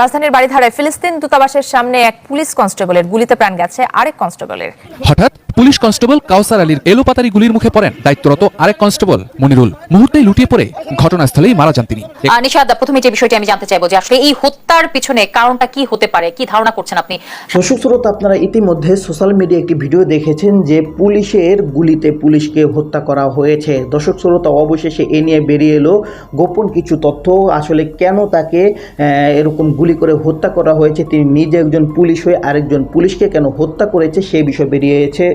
রাজধানীর বাড়িধারায় ফিলিস্তিন দূতাবাসের সামনে এক পুলিশ কনস্টেবলের গুলিতে প্রাণ গেছে আরেক কনস্টেবলের। হঠাৎ পুলিশ কনস্টেবল কাউসার আলীর এলোপাতারি গুলির মুখে পড়েন দায়িত্বরত আরেক কনস্টেবল মনিরুল। মুহূর্তেই লুটিয়ে পড়ে ঘটনাস্থলেই মারা যান তিনি। নিশাদ প্রথমে যে বিষয়টি আমি জানতে চাইব যে আসলে এই হত্যার পিছনে কারণটা কি হতে পারে? কি ধারণা করছেন আপনি? দর্শক শ্রোতা আপনারা ইতিমধ্যে সোশ্যাল মিডিয়া একটি ভিডিও দেখেছেন যে পুলিশের গুলিতে পুলিশকে হত্যা করা হয়েছে। দর্শক শ্রোতা অবশেষে এ নিয়ে বেরিয়ে এলো গোপন কিছু তথ্য। আসলে কেন তাকে আহ, এরকম গুলি করে হত্যা করা হয়েছে? তিনি নিজে একজন পুলিশ হয়ে আরেকজন পুলিশকে কেন হত্যা করেছে? সেই বিষয়ে বেরিয়েছে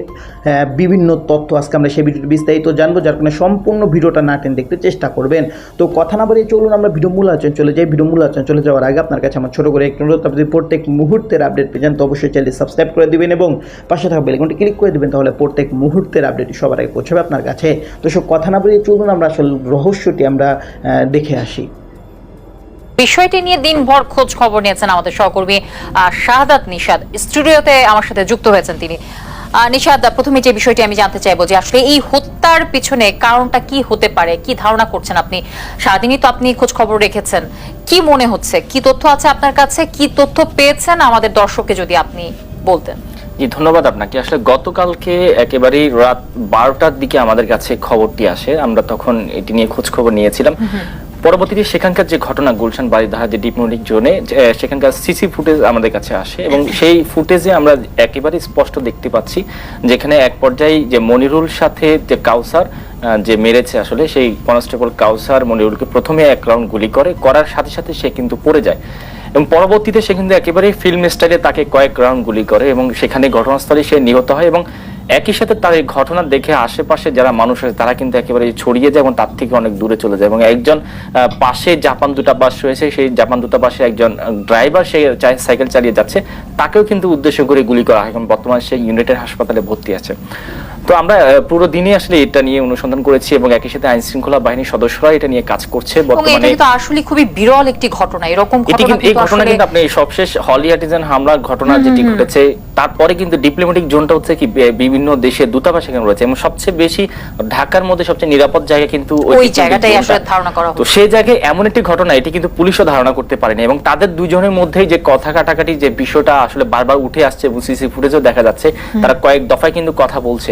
বিভিন্ন তথ্য আজকে আমরা সেই ভিডিওটি বিস্তারিত জানব, যার কারণে সম্পূর্ণ ভিডিওটা না টেন দেখতে চেষ্টা করবেন। তো কথা না বাড়িয়ে চলুন, আমরা ভিডিও মূল আলোচনা চলে যাই। ভিডিও মূল আলোচনা চলে যাওয়ার আগে আপনার কাছে আমার ছোট করে একটু অনুরোধ, আপনি প্রত্যেক মুহূর্তের আপডেট পেয়ে যান, তো অবশ্যই চ্যানেলটি সাবস্ক্রাইব করে দিবেন এবং পাশে থাকা বেলকনটি ক্লিক করে দিবেন, তাহলে প্রত্যেক মুহূর্তের আপডেটটি সবার আগে পৌঁছাবে আপনার কাছে। তো সব কথা না বাড়িয়ে চলুন, আমরা আসলে রহস্যটি আমরা দেখে আসি। বিষয়টি নিয়ে দিনভর খোঁজ খবর নিয়েছেন আমাদের সহকর্মী শাহাদাত নিশাদ। স্টুডিওতে আমার সাথে যুক্ত হয়েছেন তিনি। নিশাদ প্রথমে যে বিষয়টি আমি জানতে চাইব যে আসলে এই হত্যার পিছনে কারণটা কি হতে পারে কি ধারণা করছেন আপনি? সারাদিনই তো আপনি খোঁজ খবর রেখেছেন। কি মনে হচ্ছে? কি তথ্য আছে আপনার কাছে? কি তথ্য পেয়েছেন আমাদের দর্শককে যদি আপনি বলতেন? জি ধন্যবাদ আপনাকে। আসলে গতকালকে একেবারেই রাত বারোটার দিকে আমাদের কাছে খবরটি আসে। আমরা তখন এটি নিয়ে খোঁজ খবর নিয়েছিলাম পরবর্তীতে সেখানকার যে ঘটনা গুলশান বাড়িধারা যে ডিপনোটিক জোনে সেখানকার সিসি ফুটেজ আমাদের কাছে আসে এবং সেই ফুটেজে আমরা একেবারে স্পষ্ট দেখতে পাচ্ছি যেখানে এক পর্যায়ে যে মনিরুল সাথে যে কাউসার যে মেরেছে আসলে সেই কনস্টেবল কাউসার মনিরুলকে প্রথমে এক রাউন্ড গুলি করে করার সাথে সাথে সে কিন্তু পড়ে যায়। এবং পরবর্তীতে সে কিন্তু একেবারে ফিল্ম স্টাইলে তাকে কয়েক রাউন্ড গুলি করে এবং সেখানে ঘটনাস্থলে সে নিহত হয় এবং একই সাথে তার এই ঘটনা দেখে আশেপাশে যারা মানুষ আছে, তারা কিন্তু একেবারে ছড়িয়ে যায় এবং তার থেকে অনেক দূরে চলে যায়। এবং একজন পাশে জাপান দূতাবাস রয়েছে, সেই জাপান দূতাবাসে একজন ড্রাইভার, সে সাইকেল চালিয়ে যাচ্ছে। তাকেও কিন্তু উদ্দেশ্য করে গুলি করা হয়। এবং বর্তমানে সে ইউনিটের হাসপাতালে ভর্তি আছে। তো আমরা পুরো দিনে আসলে এটা নিয়ে অনুসন্ধান করেছি এবং একই সাথে আইন শৃঙ্খলা বাহিনীর সদস্যরা এটা নিয়ে কাজ করছে এটা বর্তমানে। কিন্তু আসলে খুবই বিরল একটি ঘটনা। এরকম ঘটনা এই ঘটনা কিন্তু আপনি সবশেষ হলি আর্টিজান হামলার ঘটনা যেটি ঘটেছে তারপরে কিন্তু ডিপ্লোম্যাটিক জোনটা হচ্ছে কি বিভিন্ন দেশের দূতাবাস এখানে রয়েছে এবং সবচেয়ে বেশি ঢাকার মধ্যে সবচেয়ে নিরাপদ জায়গা কিন্তু ওই জায়গাটাই আসলে ধারণা করা তো। সেই জায়গায় এমন একটি ঘটনা এটি কিন্তু পুলিশও ধারণা করতে পারেনি এবং তাদের দুজনের মধ্যেই যে কথা কাটাকাটি যে বিষয়টা আসলে বারবার উঠে আসছে এবং সিসি ফুটেজও দেখা যাচ্ছে তারা কয়েক দফায় কিন্তু কথা বলছে।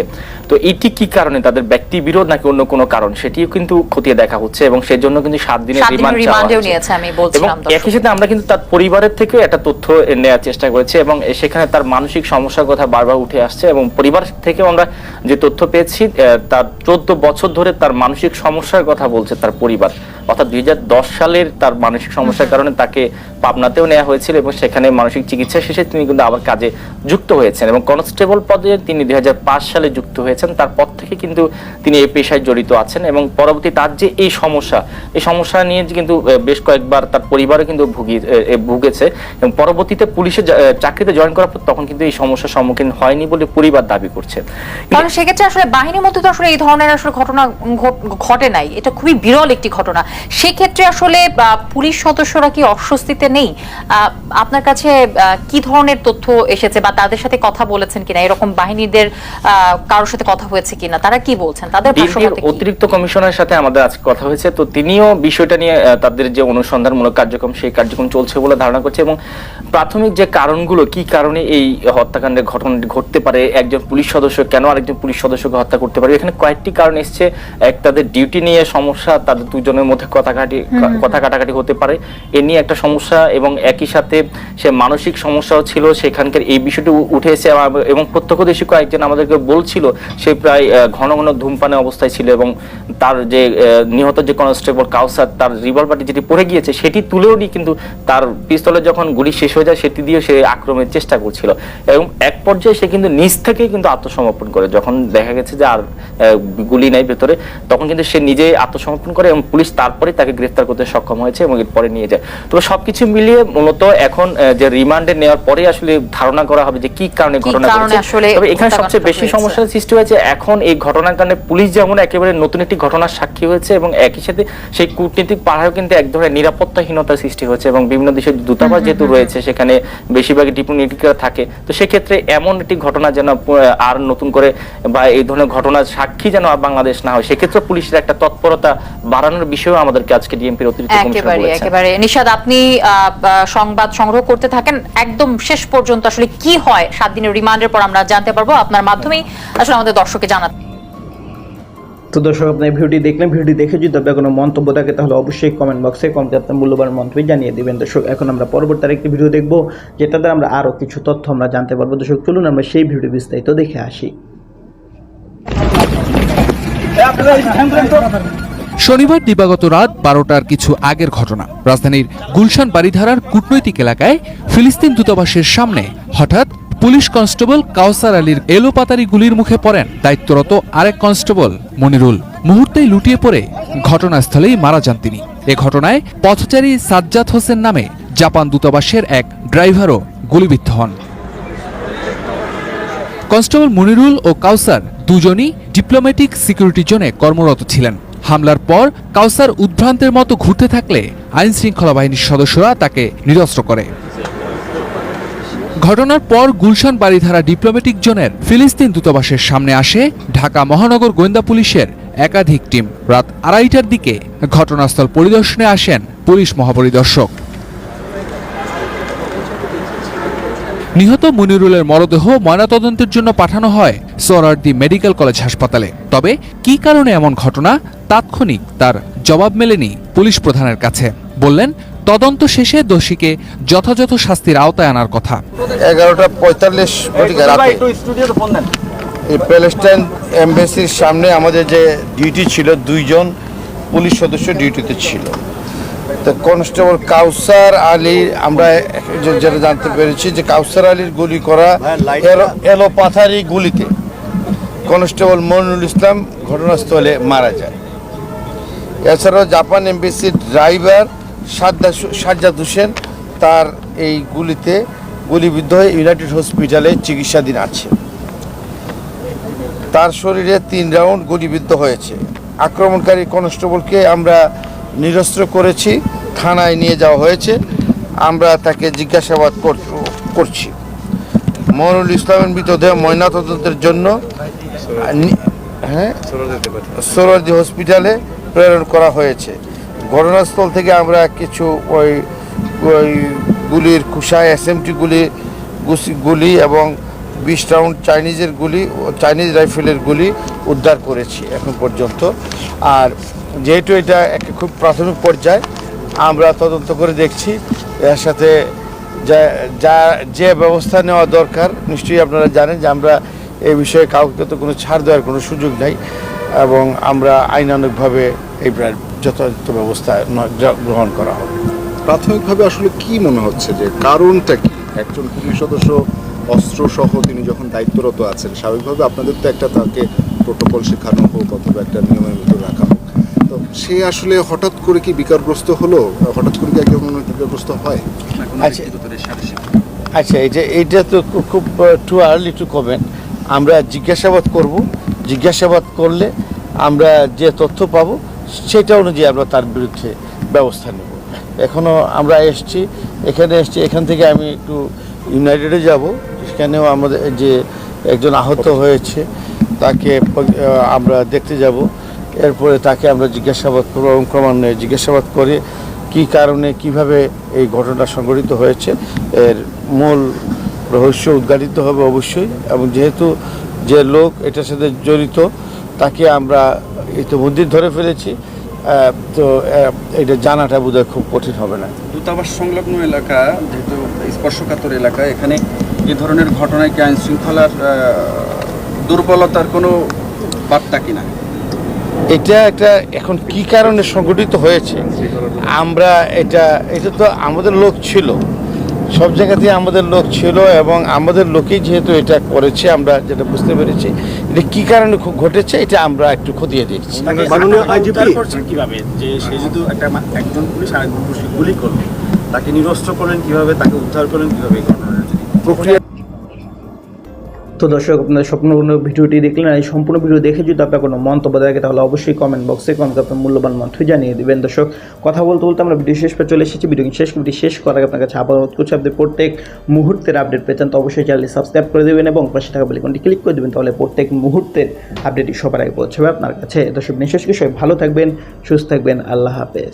তো এটি কি কারণে তাদের ব্যক্তি বিরোধ নাকি অন্য কোনো কারণ সেটিও কিন্তু খতিয়ে দেখা হচ্ছে এবং সেজন্য কিন্তু সাত দিনের রিমান্ড চাওয়া রিমান্ডেও নিয়েছে, আমি বলছিলাম। একই সাথে আমরা কিন্তু তার পরিবারের থেকে একটা তথ্য নেওয়ার চেষ্টা করেছি এবং সেখানে তার মানসিক সমস্যার কথা বারবার উঠে আসছে এবং পরিবার থেকেও আমরা যে তথ্য পেয়েছি তার চোদ্দ বছর ধরে তার মানসিক সমস্যার কথা বলছে তার পরিবার। অর্থাৎ দুই হাজার দশ সালের তার মানসিক সমস্যার কারণে তাকে পাবনাতেও নেওয়া হয়েছিল এবং সেখানে মানসিক চিকিৎসা শেষে তিনি কিন্তু আবার কাজে যুক্ত হয়েছেন এবং কনস্টেবল পদে তিনি দুই হাজার পাঁচ সালে যুক্ত হয়েছেন। তারপর থেকে কিন্তু তিনি এই পেশায় জড়িত আছেন এবং পরবর্তী তার যে এই সমস্যা এই সমস্যা নিয়ে যে কিন্তু বেশ কয়েকবার তার পরিবারও কিন্তু ভুগি ভুগেছে এবং পরবর্তীতে পুলিশে চাকরিতে জয়েন করার পর তখন কিন্তু এই সমস্যার সম্মুখীন হয়নি বলে পরিবার দাবি করছে। সেক্ষেত্রে আসলে বাহিনীর মধ্যে তো আসলে এই ধরনের আসলে ঘটনা ঘটে নাই। এটা খুবই বিরল একটি ঘটনা। সেক্ষেত্রে আসলে পুলিশ সদস্যরা কি অস্বস্তিতে নেই? আপনার কাছে কি ধরনের তথ্য এসেছে বা তাদের সাথে কথা বলেছেন কিনা? এরকম বাহিনীদের কারোর সাথে কথা হয়েছে কিনা? তারা কি বলছেন? তাদের? অতিরিক্ত কমিশনারের সাথে আমাদের আজকে কথা হয়েছে। তো তিনিও বিষয়টা নিয়ে তাদের যে অনুসন্ধানমূলক কার্যক্রম সেই কার্যক্রম চলছে বলে ধারণা করছে এবং প্রাথমিক যে কারণগুলো কি কারণে এই হত্যাকাণ্ডের ঘটনাটি ঘটতে পারে একজন পুলিশ সদস্য কেন আরেকজন পুলিশ সদস্যকে হত্যা করতে পারে। এখানে কয়েকটি কারণ এসছে। এক তাদের ডিউটি নিয়ে সমস্যা তাদের দুজনের মধ্যে কথা কাটি কথা কাটাকাটি হতে পারে। এ নিয়ে একটা সমস্যা এবং একই সাথে সে মানসিক সমস্যাও ছিল। সেখানকার এই বিষয়টি উঠে এসে এবং প্রত্যক্ষদর্শী কয়েকজন আমাদেরকে বলছিল সে প্রায় ঘন ঘন ধূমপানে অবস্থায় ছিল এবং তার যে নিহত যে কনস্টেবল কাউসার তার রিভলভারটি যেটি পড়ে গিয়েছে সেটি তুলেও নি কিন্তু তার পিস্তলে যখন গুলি শেষ হয়ে যায় সেটি দিয়ে সে আক্রমণের চেষ্টা করছিল। এবং এক পর্যায়ে সে কিন্তু নিজ থেকেই কিন্তু আত্মসমর্পণ করে যখন দেখা গেছে যে আর গুলি নাই ভেতরে। তখন কিন্তু সে নিজে আত্মসমর্পণ করে এবং পুলিশ তারপরে তাকে গ্রেফতার করতে সক্ষম হয়েছে এবং এরপরে নিয়ে যায়। তবে সবকিছু মিলিয়ে মূলত এখন যে রিমান্ডে নেওয়ার পরে আসলে ধারণা করা হবে যে কি কারণে ঘটনা তবে এখানে সবচেয়ে বেশি? সমস্যার সৃষ্টি হয়েছে এখন এই ঘটনার কারণে পুলিশ যেমন একেবারে নতুন একটি ঘটনার সাক্ষী হয়েছে এবং একই সাথে সেই কূটনীতিক পাহাড়েও কিন্তু এক ধরনের নিরাপত্তাহীনতার সৃষ্টি হয়েছে এবং বিভিন্ন দেশের দূতাবাস যেহেতু রয়েছে সেখানে বেশিরভাগ ডিপ্লোমেটিকরা থাকে। তো সেক্ষেত্রে এমন একটি ঘটনা যেন আর নতুন করে বা এই ধরনের ঘটনার সাক্ষী যেন বাংলাদেশ না হয় সেক্ষেত্রে পুলিশের একটা তৎপরতা বাড়ানোর বিষয়েও আমাদেরকে আজকে ডিএমপির অতিরিক্ত একেবারে একেবারে। নিশাদ আপনি সংবাদ সংগ্রহ করতে থাকেন একদম শেষ পর্যন্ত আসলে কি হয় সাত দিনের রিমান্ডের পর আমরা জানতে পারব। আপনার মাধ্যমেই আসলে আমাদের দর্শককে জানাতে তো দর্শক আপনার ভিডিওটি দেখলেন ভিডিওটি দেখে যদি আপনার কোনো মন্তব্য থাকে তাহলে অবশ্যই কমেন্ট বক্সে কমেন্টে আপনার মূল্যবান মন্তব্য জানিয়ে দিবেন। দর্শক এখন আমরা পরবর্তী আরেকটি ভিডিও দেখব যেটাতে আমরা আরও কিছু তথ্য আমরা জানতে পারব। দর্শক চলুন আমরা সেই ভিডিও বিস্তারিত দেখে আসি। শনিবার দিবাগত রাত বারোটার কিছু আগের ঘটনা। রাজধানীর গুলশান বাড়িধারার কূটনৈতিক এলাকায় ফিলিস্তিন দূতাবাসের সামনে হঠাৎ পুলিশ কনস্টেবল কাউসার আলীর এলোপাতারি গুলির মুখে পড়েন। দায়িত্বরত আরেক কনস্টেবল মনিরুল। মুহূর্তেই লুটিয়ে পড়ে ঘটনাস্থলেই মারা যান তিনি। এ ঘটনায় পথচারী সাজ্জাদ হোসেন নামে জাপান দূতাবাসের এক ড্রাইভারও গুলিবিদ্ধ হন। কনস্টেবল মনিরুল ও কাউসার দুজনই ডিপ্লোম্যাটিক সিকিউরিটি জোনে কর্মরত ছিলেন। হামলার পর কাউসার উদ্ভ্রান্তের মতো ঘুরতে থাকলে আইন শৃঙ্খলা বাহিনীর সদস্যরা তাকে নিরস্ত্র করে। ঘটনার পর গুলশান বাড়িধারা ডিপ্লোম্যাটিক জোনের ফিলিস্তিন দূতাবাসের সামনে আসে ঢাকা মহানগর গোয়েন্দা পুলিশের একাধিক টিম। রাত আড়াইটার দিকে ঘটনাস্থল পরিদর্শনে আসেন পুলিশ মহাপরিদর্শক। নিহত মনিরুলের মরদেহ ময়নাতদন্তের জন্য পাঠানো হয় সোহরার্দি মেডিকেল কলেজ হাসপাতালে। তবে কি কারণে এমন ঘটনা তাৎক্ষণিক তার জবাব মেলেনি পুলিশ প্রধানের কাছে। বললেন তদন্ত শেষে দোষীকে যথাযথ শাস্তির আওতায় আনার কথা। এগারোটা পঁয়তাল্লিশ প্যালেস্টাইন এম্বাসির সামনে আমাদের যে ডিউটি ছিল দুইজন পুলিশ সদস্য ডিউটিতে ছিল। তো কনস্টেবল কাউসার আলী আমরা যেটা জানতে পেরেছি যে কাউসার আলীর গুলি করা এলো- এলোপাথারি গুলিতে কনস্টেবল মনুল ইসলাম ঘটনাস্থলে মারা যায়। এছাড়াও জাপান এমবিসির ড্রাইভার সাজ্জা- সাজ্জাদ হোসেন তার এই গুলিতে গুলিবিদ্ধ হয়ে ইউনাইটেড হসপিটালে চিকিৎসাধীন আছে। তার শরীরে তিন রাউন্ড গুলিবিদ্ধ হয়েছে। আক্রমণকারী কনস্টেবলকে আমরা নিরস্ত্র করেছি। থানায় নিয়ে যাওয়া হয়েছে। আমরা তাকে জিজ্ঞাসাবাদ কর- করছি। মনুল ইসলামের মৃতদেহ ময়নাতদন্তের জন্য হ্যাঁ? হসপিটালে প্রেরণ করা হয়েছে। ঘটনাস্থল থেকে আমরা কিছু ওই ওই গুলির কুষায় এসএমটি গুলি গুলি এবং বিশ রাউন্ড চাইনিজের গুলি, চাইনিজ রাইফেলের গুলি উদ্ধার করেছি এখন পর্যন্ত। আর যেহেতু এটা একটা খুব প্রাথমিক পর্যায়ে আমরা তদন্ত করে দেখছি। এর সাথে যা যা ব্যবস্থা নেওয়া দরকার, নিশ্চয়ই আপনারা জানেন যে আমরা এই বিষয়ে কাউকে তো কোনো ছাড় দেওয়ার কোনো সুযোগ নাই এবং আমরা আইনানুগভাবে এই যথাযথ ব্যবস্থা গ্রহণ করা হবে প্রাথমিকভাবে আসলে কি মনে হচ্ছে যে কারণটা কি? একজন পুলিশ সদস্য অস্ত্র সহ তিনি যখন দায়িত্বরত আছেন, স্বাভাবিকভাবে আপনাদের তো একটা তাকে প্রোটোকল শেখানো হোক অথবা একটা নিয়মের ভিতর রাখা সে আসলে হঠাৎ করে কি বিকারগ্রস্ত হলো? হঠাৎ করে কি একজন বিকারগ্রস্ত হয়? আচ্ছা। আচ্ছা এটা এইটা তো খুব টু আর্লি টু কমেন্ট আমরা জিজ্ঞাসাবাদ করব। জিজ্ঞাসাবাদ করলে আমরা যে তথ্য পাবো সেটা অনুযায়ী আমরা তার বিরুদ্ধে ব্যবস্থা নেব। এখনও আমরা এসছি এখানে এসছি এখান থেকে আমি একটু ইউনাইটেডে যাব। সেখানেও আমাদের যে একজন আহত হয়েছে তাকে আমরা দেখতে যাব। এরপরে তাকে আমরা জিজ্ঞাসাবাদ করব এবং ক্রমান্বয়ে জিজ্ঞাসাবাদ করে, কী কারণে, কীভাবে এই ঘটনা সংঘটিত হয়েছে, এর মূল রহস্য উদ্ঘাটিত হবে অবশ্যই, এবং যেহেতু যে লোক এটার সাথে জড়িত, তাকে আমরা ইতিমধ্যেই ধরে ফেলেছি তো এটা জানাটা বোধহয় খুব কঠিন হবে না। দূতাবাস সংলগ্ন এলাকা, যেহেতু স্পর্শকাতর এলাকা, এখানে এ ধরনের ঘটনায় কি আইন শৃঙ্খলার দুর্বলতার কোনো বার্তা কিনা এটা একটা এখন কি কারণে সংগঠিত হয়েছে? আমরা এটা এটা তো আমাদের লোক ছিল। সব জায়গাতেই আমাদের লোক ছিল এবং আমাদের লোকই যেহেতু এটা করেছে আমরা যেটা বুঝতে পেরেছি এটা কি কারণে খুব ঘটেছে এটা আমরা একটু খতিয়ে দেখছি। কীভাবে? যে সে যদি একটা মা- একজন পুলিশ আরেকজন গুলি করল তাকে নিরস্ত্র করলেন কীভাবে? তাকে উদ্ধার করলেন কীভাবে? প্রক্রিয়া তো দর্শক আপনাদের সম্পূর্ণ ভিডিওটি দেখলেন এই সম্পূর্ণ ভিডিও দেখে যদি আপনার কোনো মন্তব্য থাকে, তাহলে অবশ্যই কমেন্ট বক্সে কমেন্ট আপনার মূল্যবান মন্তব্য জানিয়ে দেবেন। দর্শক, কথা বলতে বলতে আমরা ভিডিও শেষ পর চলে এসেছি। ভিডিও শেষ ভিডিও শেষ করার আগে আপনার কাছে আবার অনুরোধ করছি, আপনি প্রত্যেক মুহূর্তের আপডেট পেতেন তো অবশ্যই চ্যানেলটি সাবস্ক্রাইব করে দেবেন এবং পাশে থাকা বেলিকনটি ক্লিক করে দেবেন, তাহলে প্রত্যেক মুহূর্তের আপডেটটি সবার আগে পৌঁছবে আপনার কাছে। দর্শক নিঃশ্বাস সবাই ভালো থাকবেন, সুস্থ থাকবেন, আল্লাহ হাফেজ।